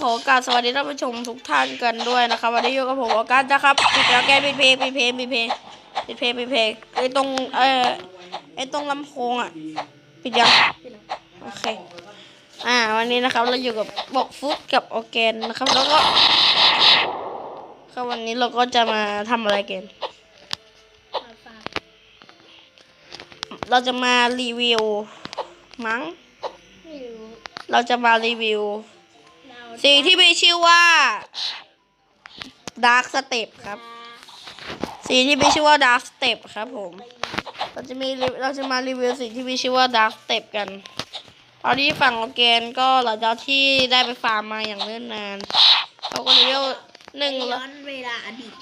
ขอโอกาสสวัสดีท่านผู้ชมทุกท่านกันด้วยนะครับวันนี้อยู่กับผมออกัสนะครับปิดแล้วแกปิดเพลงปิดเพลงปิดเพลงปิดเพลงปิดเพลงไอ้ตรงเอ่อไอ้ตรงลำโพงอะปิดยังโอเคอ่าวันนี้นะครับเราอยู่กับบอกฟุตกับออร์แกนนะครับ แล้วก็ครับวันนี้เราก็จะมาทำอะไรกันเราจะมารีวิวมั้งไม่รู้เราจะมารีวิวเรา สิ่งที่มีชื่อว่า Dark Step ครับสิ่งที่มีชื่อว่า Dark Step ครับผมเราจะมีเราจะมารีวิวสิ่งที่มีชื่อว่า Dark Step กันตอนนี้ฝั่งออร์แกนก็หลังจากที่ได้ไปฟาร์มมาอย่างเนิ่นนานเขาก็เลเวลหนึ่งย้อนเวลาอดีต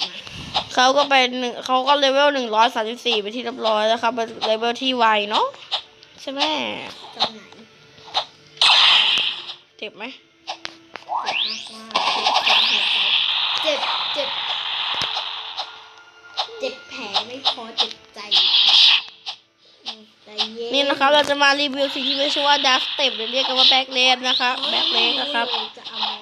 เขาก็ไปหนึ่งเขาก็เลเวลหนึ่งร้อยสามสิบสี่ไปที่เรียบร้อยแล้วครับเป็นเลเวลที่ไวเนาะใช่ไหมเจ็บไหม เจ็บเจ็บ เจ็บแผลไม่พอเจ็บใจใจเย็นนี่นะครับ เราจะมารีวิวสิ่งที่ไม่ชื่อว่า Dark Step หรือเรียกกันว่า Back Lane นะครับ Back Lane นะครับจะเอามัน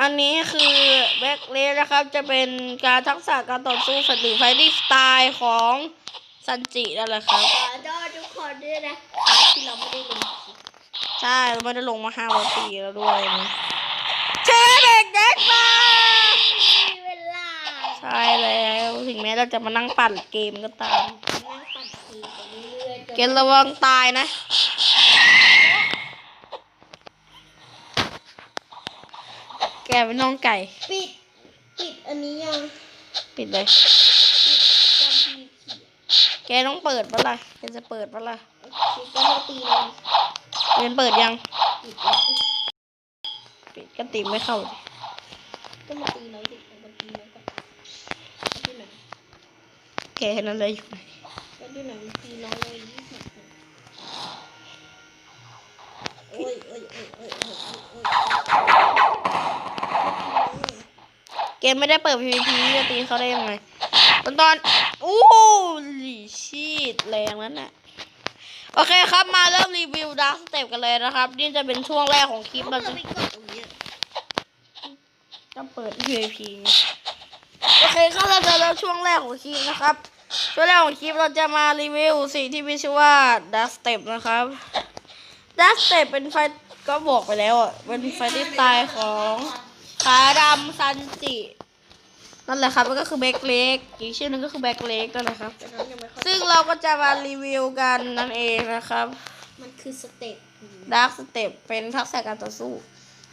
อันนี้คือแบ็กเลสนะครับ จะเป็นการทักษะการต่อสู้สติไฟติ้งสไตล์ของซันจินั่นแหละครับขอโทษทุกคนด้วยนะที่เราไม่ได้ลงคลิปใช่เราไม่ได้ลงมาห้าวันปีแล้วด้วยนะเชฟเด็กเด็กมามีเวลาใช่แล้วถึงแม้เราจะมานั่งปั่นเกมก็ตาม นั่งปั่นทีไปเรื่อยๆจนเกมระวังตายนะ แกเป็นน้องไก่ ปิด ปิดอันนี้ยังปิดเลย ปิดจำพีเขียนแกต้องเปิดปะล่ะแกจะเปิดปะล่ะปิดก็มาตีเลยเรียนเปิดยัง ปิดแล้วปิด ก็ติมไม่เข้าก็มาตีเราสิมาตีเราก็เอาที่ไหนแกนั่นเลยอยู่ไหนก็ที่ไหนมาตีเราเลยยี่สิบคนโอ้ยโอ้ยโอ้ยโอ้ยโอ้ยโอ้ยโอ้ยเกมไม่ได้เปิด PVP จะตีเขาได้ยังไงตอนตอนอู้ลีชีตแรงนั้นน่ะโอเคครับมาเริ่มรีวิวดาร์ s สเต็ปกันเลยนะครับ นี่จะเป็นช่วงแรกของคลิปเราเราจะ จะไปกดตรงนี้จะเปิด PVP โอเคครับเราจะเริ่มช่วงแรกของคลิปนะครับ ช่วงแรกของคลิปเราจะมารีวิวสิ่งที่มีชื่อว่าดาร์ s สเต็ปนะครับดาร์ s สเต็ปเป็นไฟก็บอกไปแล้วอะเป็นไฟที่ตายของขาดำซันจินั่นแหละครับมันก็คือแบ็คเล็กอีกชื่อหนึงก็คือแบ็คเล็กนั่นแหละครับแต่น้องยังไม่เข้าใจซึ่งเราก็จะมารีวิวกันนั่นเองนะครับ มันคือสเต็ปดาร์ s สเต็ปเป็นทักษะการต่อสู้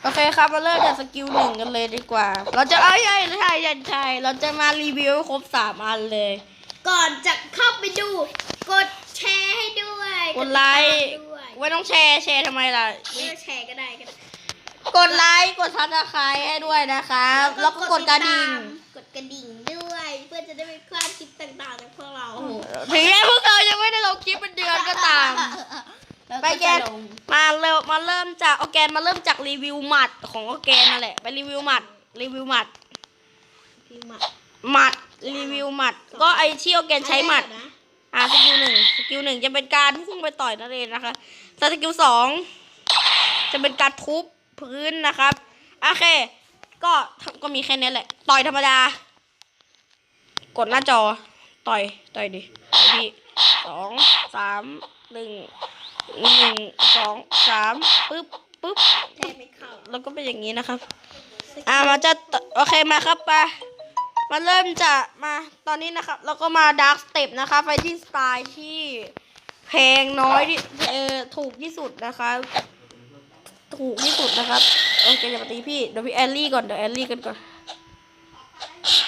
โอเคครับ มาเริ่มจากสกิลหนึ่งกันเลยดีกว่า เราจะเอ้ยใช่ใช่ใช่ใช่เราจะมารีวิวให้ครบสามอันเลย ก่อนจะเข้าไปดู กดแชร์ให้ด้วยกดไลค์ติดตามด้วยไม่ต้องแชร์แชร์ทำไมล่ะ ไม่ต้องแชร์ก็ได้ก็ได้กดไลค์กดซับสไครต์ให้ด้วยนะครับ แล้วก็กดกระดิ่งกดกระดิ่งด้วย เพื่อจะได้ไม่พลาดคลิปต่างๆจากพวกเราถึงแม้พวกเรายังไม่ได้ลงคลิปเป็นเดือนก็ตาม แล้วไปก็แกจะนลง มาเร็วมาเริ่มจากออแกนมาเริ่มจากรีวิวหมัดของออแกนนั่นแหละไปรีวิวหมัดรีวิวหมัดพี่มาหมัดรีวิวหมัด ก็ไอที่ออแกนใช้หมัด อ่าสกิลหนึ่งสกิลหนึ่งจะเป็นการพุ่งไปต่อยนั่นเองนะคะสกิลสองจะเป็นการทุบพื้นนะครับโอเค ก็ก็มีแค่นี้แหละ ต่อยธรรมดา กดหน้าจอต่อยต่อยดิพี่ สองสามหนึ่งหนึ่งสองสามปึ๊บปึ๊บแทบแล้วก็เป็นอย่างนี้นะครับ อ่ามาจะโอเคมาครับไปมาเริ่มจะมาตอนนี้นะครับเราก็มาดาร์ s สเต็ปนะคะไฟที่สไตล์ที่แพงน้อยที่เออถูกที่สุดนะคะ ถูกที่สุดนะครับโอเคจะมาตีพี่เดี๋ยวพี่แอลลี่ก่อนเดี๋ยวแอลลี่กันก่อน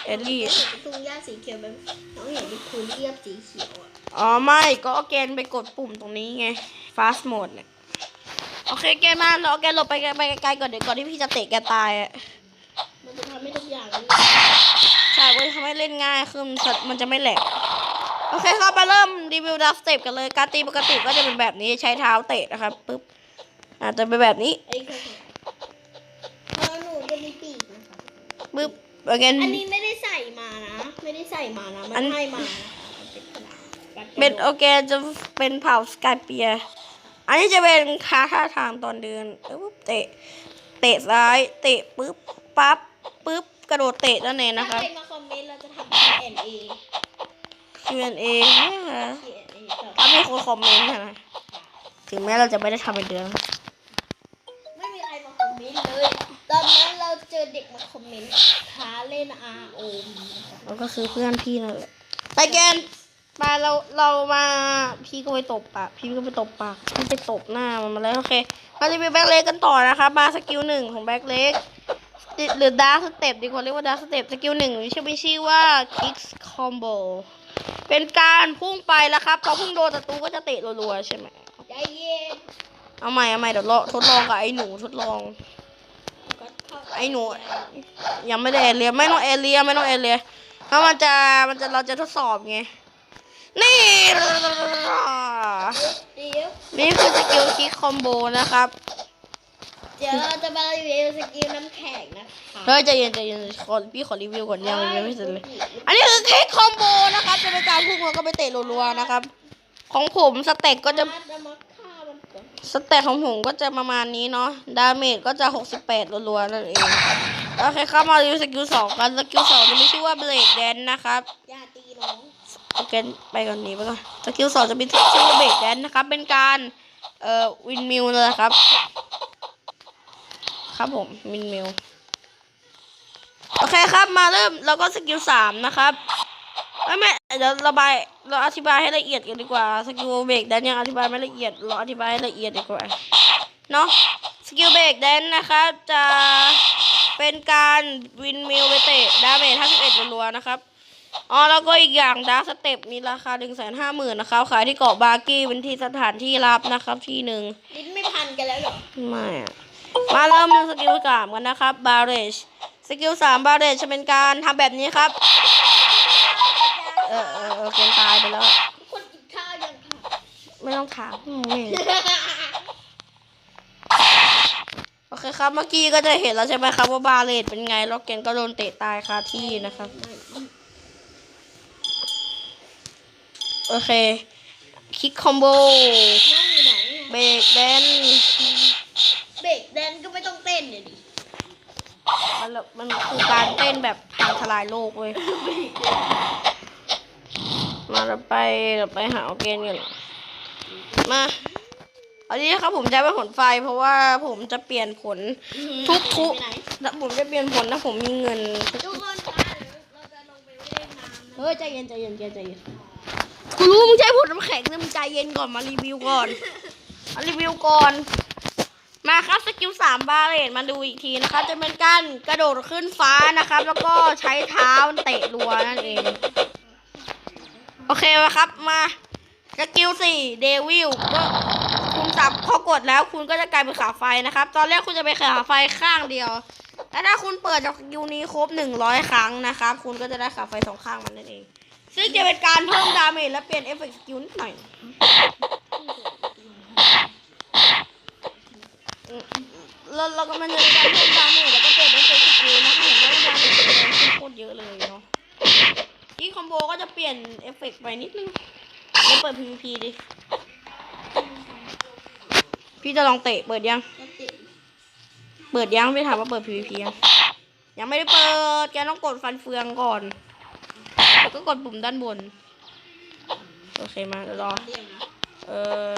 อลลี่เห็นเป็นทุ่งหญ้าสีเขียวแบบน้องเห็นเป็นพื้นเรียบสีเขียวอะอ๋อไม่ก็เอาแกนไปกดปุ่มตรงนี้ไง fast mode เนี่ยโอเคแกนมาเราเอาแกนหลบไปไกลไปไกลๆก่อนเดี๋ยวก่อนที่พี่จะเตะแกตายอะมันจะทำให้ทุกอย่างนี่ใช่ก็จะทำให้เล่นง่ายขึ้นสัตว์มันจะไม่แหลกโอเคครับมาเริ่มรีวิวดับสเต็ปกันเลยการตีปกติก็จะเป็นแบบนี้ใช้เท้าเตะนะครับปึ๊บอาจจะเป็นแบบนี้ไอ้คือของหนูจะมีปีก นะคะปึ๊บโอเคอันนี้ไม่ได้ใส่มานะ ไม่ได้ใส่มานะ มัอัน นให้มานะคะมันเป็นขนาดการกระโดดเบ็ดโอเคจะเป็นเผาสกายเปียร์อันนี้จะเป็นคาท่าทางตอนเดินปึ๊บเตะ เตะซ้าย เตะปึ๊บปั๊บปึ๊บกระโดดเตะนั่นเองนะคถ้ารับ ใครมาคอมเมนต์เราจะทำ Q&A Q&A เนี่ยนะ Q&A ต่อถ้ามีคนคอมเมนต์นะ ถึงแม้เราจะไม่ได้ทำเป็นเดือน ไม่มีใครมาคอมเมนต์เลยตอนนั้น เราเจอเด็กมาคอมเมนต์ท้าเล่น RO มันก็คือเพื่อนพี่นั่นแหละไปแกนมาเราเรามาพี่ก็ไปตบปากพี่ก็ไปตบปากพี่ไปตบหน้ามันมาแล้วโอเคมารีวิวแบ็คเล็กกันต่อนะครับมาสกิลหนึ่งของแบ็คเล็กหรือดาร์สเต็ปดีกว่าเรียกว่าดาร์สเต็ปสกิลหนึ่งชื่อมีชื่อว่า Kicks Combo เป็นการพุ่งไปแล้วครับพอพุ่งโดนศัตรูก็จะเตะรัวๆใช่ไหมใจเย็นเอาใหม่เอาใหม่เดี๋ยวลองทดลองกับไอ้หนูทดลองก็เข้า ไอ้หนู ยังไม่ได้เอเรียไม่ต้องเอเรียไม่ต้องเอเรียเพราะมันจะมันจะเราจะทดสอบไงนี่เดี๋ยวนี่คือสกิลคิกคอมโบนะครับ เดี๋ยวเราจะมารีวิวสกิลน้ำแข็งนะคะเฮ้ยใจเย็นใจเย็นขอพี่ขอรีวิวก่อนยังรีวิวไม่เสร็จเลย อันนี้คือคิกคอมโบนะครับจะเป็นการพุ่งแล้วก็ไปเตะรัวๆนะครับ ของผมสเต็กก็จะ สเต็กของผมก็จะประมาณนี้เนาะ ดาเมจก็จะ 68รัวๆนั่นเองโอเคครับมารีวิวสกิลสองกันสกิลสองจะมีชื่อว่าเบรกแดนนะครับอย่าตีน้องโอเคไปก่อนนี้ไปก่อนสกิลสองจะเป็นชื่อว่าเบรกแดนนะครับ เป็นการเอ่อวินมิลเลยครับ ครับผมวินมิลโอเคครับมาเริ่มแล้วก็สกิลสามนะครับ ไม่ไม่เดี๋ยวระบายเราอธิบายให้ละเอียดกันดีกว่าสกิลเบรกแดนยังอธิบายไม่ละเอียดเราอธิบายให้ละเอียดดีกว่าเนาะสกิลเบรกแดนนะครับจะเป็นการวินมิลไปเตะดาเมจ51รัวๆนะครับอ๋อแล้วก็อีกอย่างดาร์สเต็ปมีราคา1นึ่งแสนห้าหมื่นนะครับขายที่เกาะบาร์กี้เป็นที่สถานที่รับนะครับที่หนึ่งลิ้นไม่พันกันแล้วเหรอไม่อะมาเริ่มดูสกิลสามกันนะครับบาร์เรชสกิลสามบาร์เรชจะเป็นการทำแบบนี้ครับเอเออเออเกมตายไปแล้วคนกินข้าวยังค่ะไม่ต้องถามอืมไม่โอเคครับ เมื่อกี้ก็จะเห็นแล้วใช่ไหมครับว่าบาเรชเป็นไงแล้วเกนก็โดนเตะตายคาที่นะครับ โอเคคิกคอมโบน้องอยู่ไหนเบรกแดนเบรกแดนก็ไม่ต้องเต้นเลยดิมันมันคือการเต้นแบบพังทลายโลกเว้ย มาเราไปเราไปหาออร์เกนกันมาอันนี้นะครับผมจะไปผลไฟ เพราะว่าผมจะเปลี่ยนผลทุกทุกไปไหนแล้วผมจะเปลี่ยนผลถ้าผมมีเงินทุกคนคะเราจะลงไปเล่นน้ำนะเฮ้ยใจเย็นใจเย็นใจเย็นกูรู้มึงใช้ผลน้ำแข็งเนี่ยมึงใจเย็นก่อนมารีวิวก่อนมารีวิวก่อน มาครับสกิลสามบาเลตมาดูอีกทีนะครับจะเป็นการกระโดดขึ้นฟ้านะครับ แล้วก็ใช้เท้าเตะรัวนั่นเอง โอเคไหมครับ มาสกิลสี่เดวิลก็คุณสับพอกดแล้ว คุณก็จะกลายเป็นขาไฟนะครับ ตอนแรกคุณจะเป็นขาไฟข้างเดียวแล้วถ้าคุณเปิดสกิลนี้ครบหนึ่งร้อยครั้งนะครับ คุณก็จะได้ขาไฟสองข้างมันนั่นเอง ซึ่งจะเป็นการเพิ่มดาเมจและเปลี่ยนเอฟเฟกต์สกิลนิดหน่อยแล้วเราก็มันจะเป็นการเพิ่มดาเมจแล้วก็ ยนเอฟเฟกต์ไปนิดนึงแล้วเปิด PVP ดิ พี่จะลองเตะเปิดยัง ก็ติดเปิดยังไม่ถามว่าเปิด PVP ยังยังไม่ได้เปิด แกต้องกดฟันเฟืองก่อน แล้วก็กดปุ่มด้านบน โอเคมาเดี๋ยวรอ เดียวนะเออ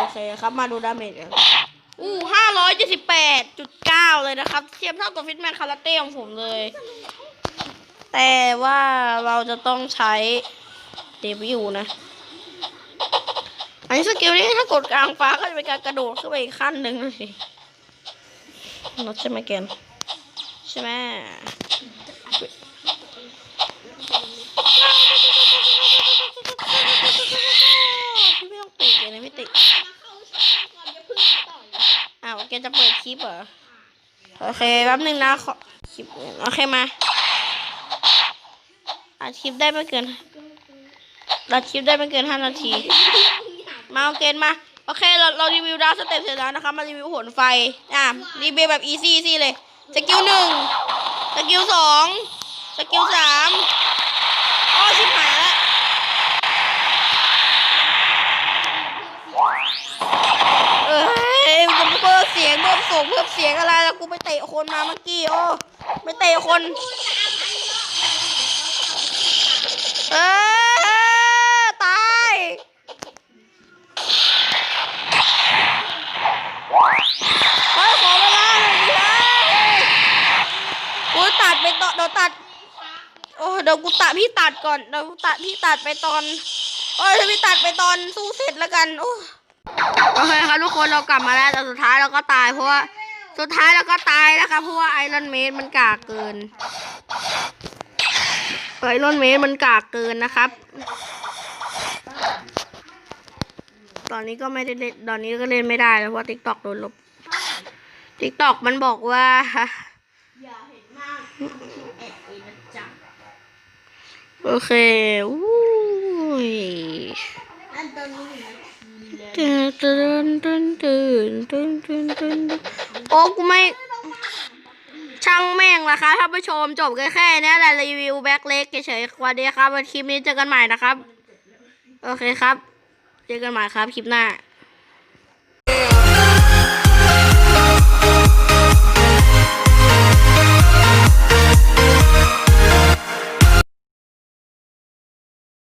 โอเคครับมาดูดาเมจกันอู้ห้าร้อยเจ็ดสิบแปดจุดเก้าเลยนะครับ เทียบเท่ากับฟิตแมนคาราเต้ของผมเลย แต่ว่าเราจะต้องใช้เดวิลนะ อันนี้สกิลนี้ถ้ากดกลางฟ้าก็จะเป็นการกระโดดขึ้นไปอีกขั้นหนึ่งนะสิรถใช่ไหมแกนใช่ไหมพี่ไม่ต้องติดเลยนะไม่ติดอ้าวแกจะเปิดคลิปเหรอ โอเคแป๊บหนึ่งนะขอคลิปโอเคมา อัดคลิปได้ไม่เกินอัดคลิปได้ไม่เกินห้านาที มาโอเคมาโอเคเราเรารีวิวดาวสเต็ปเสร็จแล้วนะคะมารีวิวผลไฟอะรีวิวแบบอีซี่ซี่เลยสกิลหนึ่งสกิลสองสกิลสามโอ้ชิบหายแล้วเออจะเพิ่มเสียงเพิ่มส่งเพิ่มเสียงอะไรแล้วกูไปเตะคนมาเมื่อกี้โอ้ไม่เตะคน เออตายเฮ้ขอเวลาหน่อยดิเฮ้ยกูตัดไปต่อเดี๋ยวตัด โอ้เดี๋ยวกูตัดพี่ตัดก่อนเดี๋ยวกูตัดพี่ตัดไปตอนโอ้ยพี่ตัดไปตอนสู้เสร็จแล้วกันโอ้โอเคครับทุกคนเรากลับมาแล้วแต่สุดท้ายเราก็ตายเพราะว่าสุดท้ายเราก็ตายนะครับเพราะว่าไอรอนเมดมันกากเกิน ไอรอนเมดมันกากเกินนะครับ ตอนนี้ก็ไม่ได้เล่นตอนนี้ก็เล่นไม่ได้แล้วเพราะว่าทิกตอกโดนลบทิกตอกมันบอกว่าอย่าเห็นหน้าแอบเองนะจ๊ะโอเคอู้ยอันตอนนี้อยู่นะตื่นตื่นตื่นตื่นตื่นตื่นตื่นโอ้กูไม่ช่างแม่ง ละครับท่านผู้ชมจบแค่แค่นี้แหละรีวิวแบ็คเล็กเฉยๆสวัสดีครับวันคลิปนี้เจอกันใหม่นะครับ โอเคครับ เจอกันใหม่ครับคลิปหน้า